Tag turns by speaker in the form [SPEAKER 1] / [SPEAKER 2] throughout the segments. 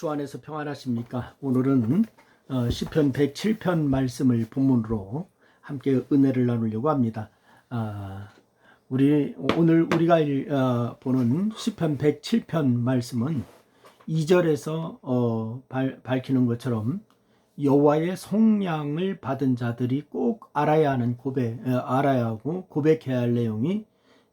[SPEAKER 1] 주 안에서 평안하십니까? 오늘은 어, 시편 107편 말씀을 본문으로 함께 은혜를 나누려고 합니다. 아, 우리 오늘 우리가 일- 어, 보는 시편 107편 말씀은 2절에서 어, 발, 밝히는 것처럼 여호와의 속량을 받은 자들이 꼭 알아야 하는 고백, 어, 알아야 하고 고백해야 할 내용이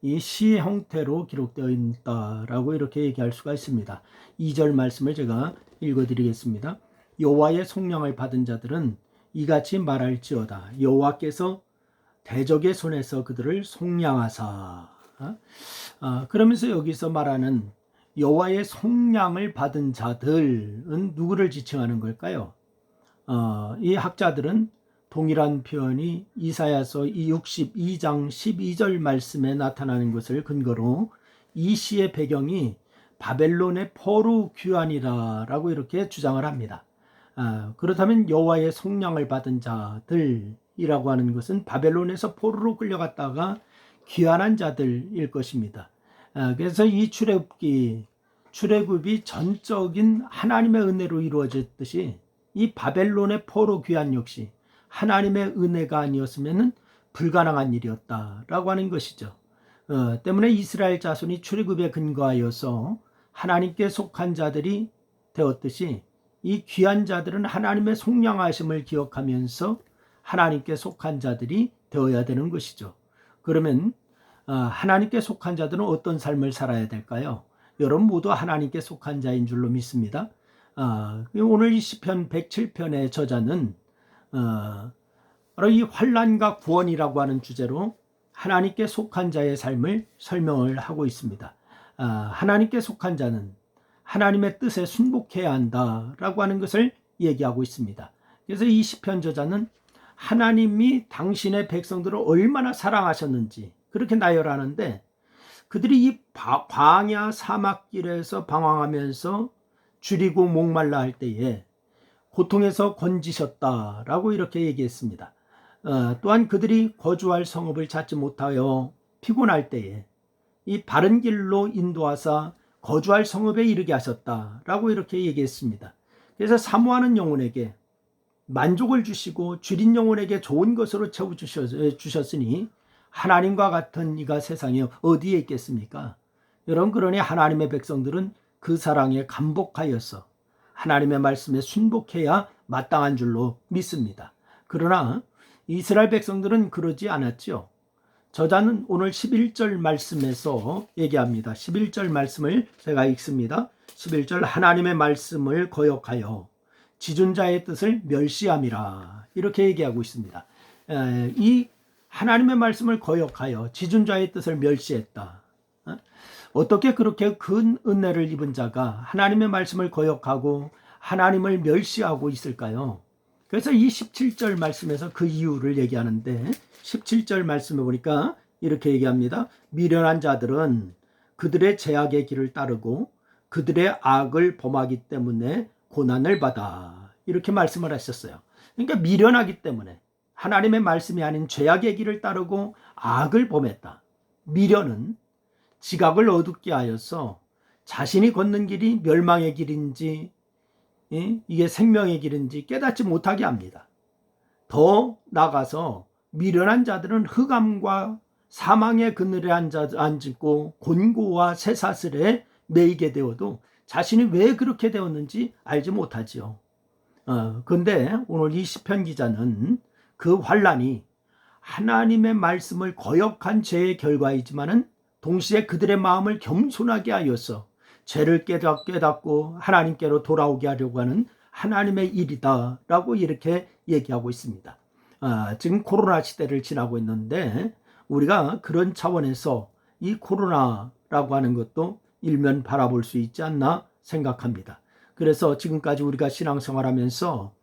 [SPEAKER 1] 이 시 형태로 기록되어 있다라고 이렇게 얘기할 수가 있습니다. 2절 말씀을 제가 읽어드리겠습니다. 여호와의 속량을 받은 자들은 이같이 말할지어다. 여호와께서 대적의 손에서 그들을 속량하사. 어? 아, 그러면서 여기서 말하는 여호와의 속량을 받은 자들은 누구를 지칭하는 걸까요? 어, 이 학자들은 동일한 표현이 이사야서 62장 12절 말씀에 나타나는 것을 근거로 이 시의 배경이 바벨론의 포로 귀환이라라고 이렇게 주장을 합니다. 아, 그렇다면 여호와의 속량을 받은 자들이라고 하는 것은 바벨론에서 포로로 끌려갔다가 귀환한 자들일 것입니다. 아, 그래서 이 출애굽기 출애굽이 전적인 하나님의 은혜로 이루어졌듯이 이 바벨론의 포로 귀환 역시 하나님의 은혜가 아니었으면 불가능한 일이었다라고 하는 것이죠. 어, 때문에 이스라엘 자손이 출애굽에 근거하여서 하나님께 속한 자들이 되었듯이 이 귀한 자들은 하나님의 속량하심을 기억하면서 하나님께 속한 자들이 되어야 되는 것이죠. 그러면 어, 하나님께 속한 자들은 어떤 삶을 살아야 될까요? 여러분 모두 하나님께 속한 자인 줄로 믿습니다. 아, 오늘 이 시편 107편의 저자는 어, 바로 이 환란과 구원이라고 하는 주제로 하나님께 속한 자의 삶을 설명을 하고 있습니다. 아, 하나님께 속한 자는 하나님의 뜻에 순복해야 한다라고 하는 것을 얘기하고 있습니다. 그래서 이 시편 저자는 하나님이 당신의 백성들을 얼마나 사랑하셨는지 그렇게 나열하는데 그들이 이 바- 광야 사막길에서 방황하면서 줄이고 목말라 할 때에 고통에서 건지셨다라고 이렇게 얘기했습니다. 어, 또한 그들이 거주할 성읍을 찾지 못하여 피곤할 때에 이 바른 길로 인도하사 거주할 성읍에 이르게 하셨다라고 이렇게 얘기했습니다. 그래서 사모하는 영혼에게 만족을 주시고 줄인 영혼에게 좋은 것으로 채워 주셨- 주셨으니 하나님과 같은 이가 세상에 어디에 있겠습니까? 여러분 그러니 하나님의 백성들은 그 사랑에 감복하여서 하나님의 말씀에 순복해야 마땅한 줄로 믿습니다. 그러나 이스라엘 백성들은 그러지 않았지요. 저자는 오늘 11절 말씀에서 얘기합니다. 11절 말씀을 제가 읽습니다. 11절 하나님의 말씀을 거역하여 지존자의 뜻을 멸시함이라 이렇게 얘기하고 있습니다. 에, 이 하나님의 말씀을 거역하여 지존자의 뜻을 멸시했다. 어? 어떻게 그렇게 큰 은혜를 입은 자가 하나님의 말씀을 거역하고 하나님을 멸시하고 있을까요? 그래서 이 17절 말씀에서 그 이유를 얘기하는데 17절 말씀에 보니까 이렇게 얘기합니다. 미련한 자들은 그들의 제약의 길을 따르고 그들의 악을 범하기 때문에 고난을 받아. 이렇게 말씀을 하셨어요. 그러니까 미련하기 때문에 하나님의 말씀이 아닌 죄악의 길을 따르고 악을 범했다. 미련은 지각을 어둡게 하여서 자신이 걷는 길이 멸망의 길인지 예? 이게 생명의 길인지 깨닫지 못하게 합니다. 더 나가서 미련한 자들은 흑암과 사망의 그늘에 앉고 곤고와 쇠사슬에 매이게 되어도 자신이 왜 그렇게 되었는지 알지 못하지요. 어, 근데 오늘 이 시편 기자는 그 환란이 하나님의 말씀을 거역한 죄의 결과이지만은 동시에 그들의 마음을 겸손하게 하여서 죄를 깨닫, 깨닫고 하나님께로 돌아오게 하려고 하는 하나님의 일이다라고 이렇게 얘기하고 있습니다. 아, 지금 코로나 시대를 지나고 있는데 우리가 그런 차원에서 이 코로나라고 하는 것도 일면 바라볼 수 있지 않나 생각합니다. 그래서 지금까지 우리가 신앙생활하면서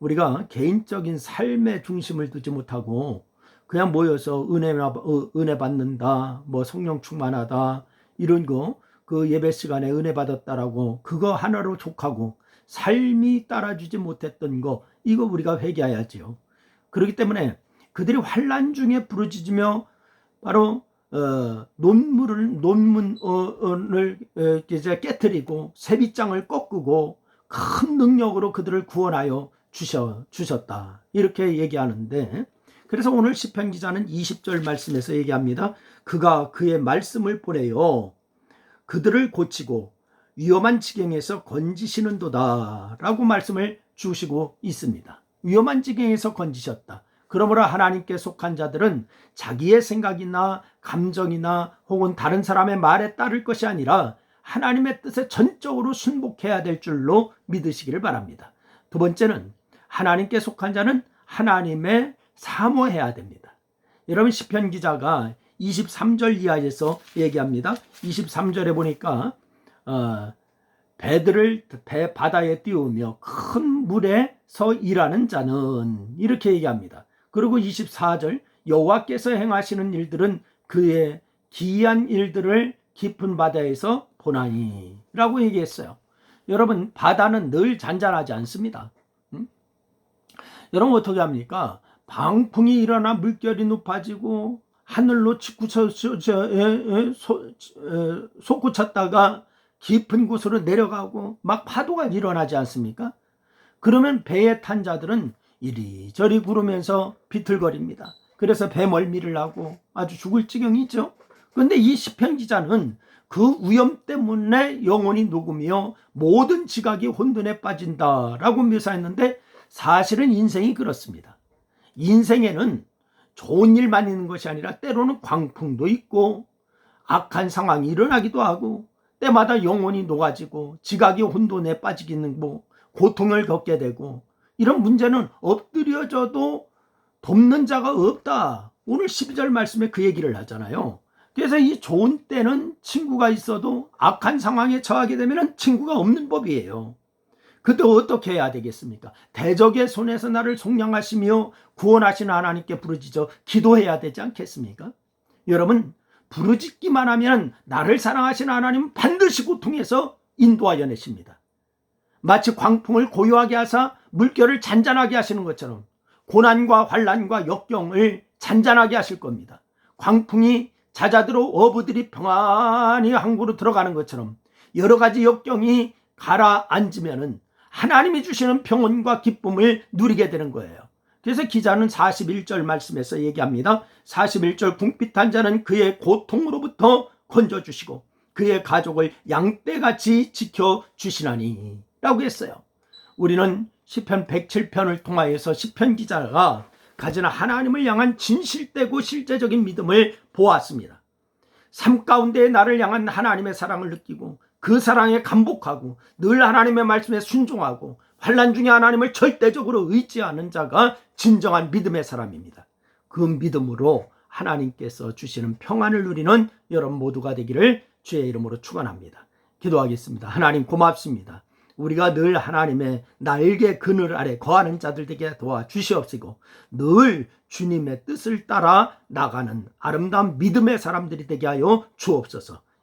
[SPEAKER 1] 우리가 개인적인 삶의 중심을 두지 못하고 그냥 모여서 은혜, 어, 은혜 받는다, 뭐 성령 충만하다, 이런 거, 그 예배 시간에 은혜 받았다라고 그거 하나로 족하고 삶이 따라주지 못했던 거, 이거 우리가 회개해야지요. 그렇기 때문에 그들이 환란 중에 부르짖으며 바로 어, 논문을 논문을 어, 이제 깨뜨리고 세빗장을 꺾고 큰 능력으로 그들을 구원하여 주셔, 주셨다. 이렇게 얘기하는데, 그래서 오늘 시편 기자는 20절 말씀에서 얘기합니다. 그가 그의 말씀을 보내요. 그들을 고치고 위험한 지경에서 건지시는도다. 라고 말씀을 주시고 있습니다. 위험한 지경에서 건지셨다. 그러므로 하나님께 속한 자들은 자기의 생각이나 감정이나 혹은 다른 사람의 말에 따를 것이 아니라 하나님의 뜻에 전적으로 순복해야 될 줄로 믿으시기를 바랍니다. 두 번째는 하나님께 속한 자는 하나님의 사모해야 됩니다. 여러분 시편 기자가 23절 이하에서 얘기합니다. 23절에 보니까 어, 배들을 배 바다에 띄우며 큰 물에서 일하는 자는 이렇게 얘기합니다. 그리고 24절 여호와께서 행하시는 일들은 그의 기이한 일들을 깊은 바다에서 보나니라고 얘기했어요. 여러분 바다는 늘 잔잔하지 않습니다. 음? 여러분 어떻게 합니까? 방풍이 일어나 물결이 높아지고 하늘로 솟구쳤다가 깊은 곳으로 내려가고 막 파도가 일어나지 않습니까? 그러면 배에 탄 자들은 이리저리 구르면서 비틀거립니다. 그래서 배멀미를 하고 아주 죽을 지경이죠. 그런데 이 시편 기자는 그 위험 때문에 영혼이 녹으며 모든 지각이 혼돈에 빠진다라고 묘사했는데 사실은 인생이 그렇습니다. 인생에는 좋은 일만 있는 것이 아니라 때로는 광풍도 있고 악한 상황이 일어나기도 하고 때마다 영혼이 녹아지고 지각이 혼돈에 빠지기는 뭐 고통을 겪게 되고 이런 문제는 엎드려져도 돕는 자가 없다. 오늘 12절 말씀에 그 얘기를 하잖아요. 그래서 이 좋은 때는 친구가 있어도 악한 상황에 처하게 되면 친구가 없는 법이에요. 그때 어떻게 해야 되겠습니까? 대적의 손에서 나를 속량하시며 구원하시는 하나님께 부르짖어 기도해야 되지 않겠습니까? 여러분, 부르짖기만 하면 나를 사랑하시는 하나님은 반드시 고통해서 인도하여 내십니다. 마치 광풍을 고요하게 하사 물결을 잔잔하게 하시는 것처럼 고난과 환란과 역경을 잔잔하게 하실 겁니다. 광풍이 잦아들어 어부들이 평안히 항구로 들어가는 것처럼 여러 가지 역경이 가라앉으면은 하나님이 주시는 평온과 기쁨을 누리게 되는 거예요. 그래서 기자는 41절 말씀에서 얘기합니다. 41절 궁핍한 자는 그의 고통으로부터 건져주시고 그의 가족을 양떼같이 지켜주시나니 라고 했어요. 우리는 시편 107편을 통하여서 시편 기자가 가진 하나님을 향한 진실되고 실제적인 믿음을 보았습니다. 삶 가운데 나를 향한 하나님의 사랑을 느끼고 그 사랑에 감복하고 늘 하나님의 말씀에 순종하고 환란 중에 하나님을 절대적으로 의지하는 자가 진정한 믿음의 사람입니다. 그 믿음으로 하나님께서 주시는 평안을 누리는 여러분 모두가 되기를 주의 이름으로 축원합니다. 기도하겠습니다. 하나님 고맙습니다. 우리가 늘 하나님의 날개 그늘 아래 거하는 자들 되게 도와 주시옵시고 늘 주님의 뜻을 따라 나가는 아름다운 믿음의 사람들이 되게 하여 주옵소서.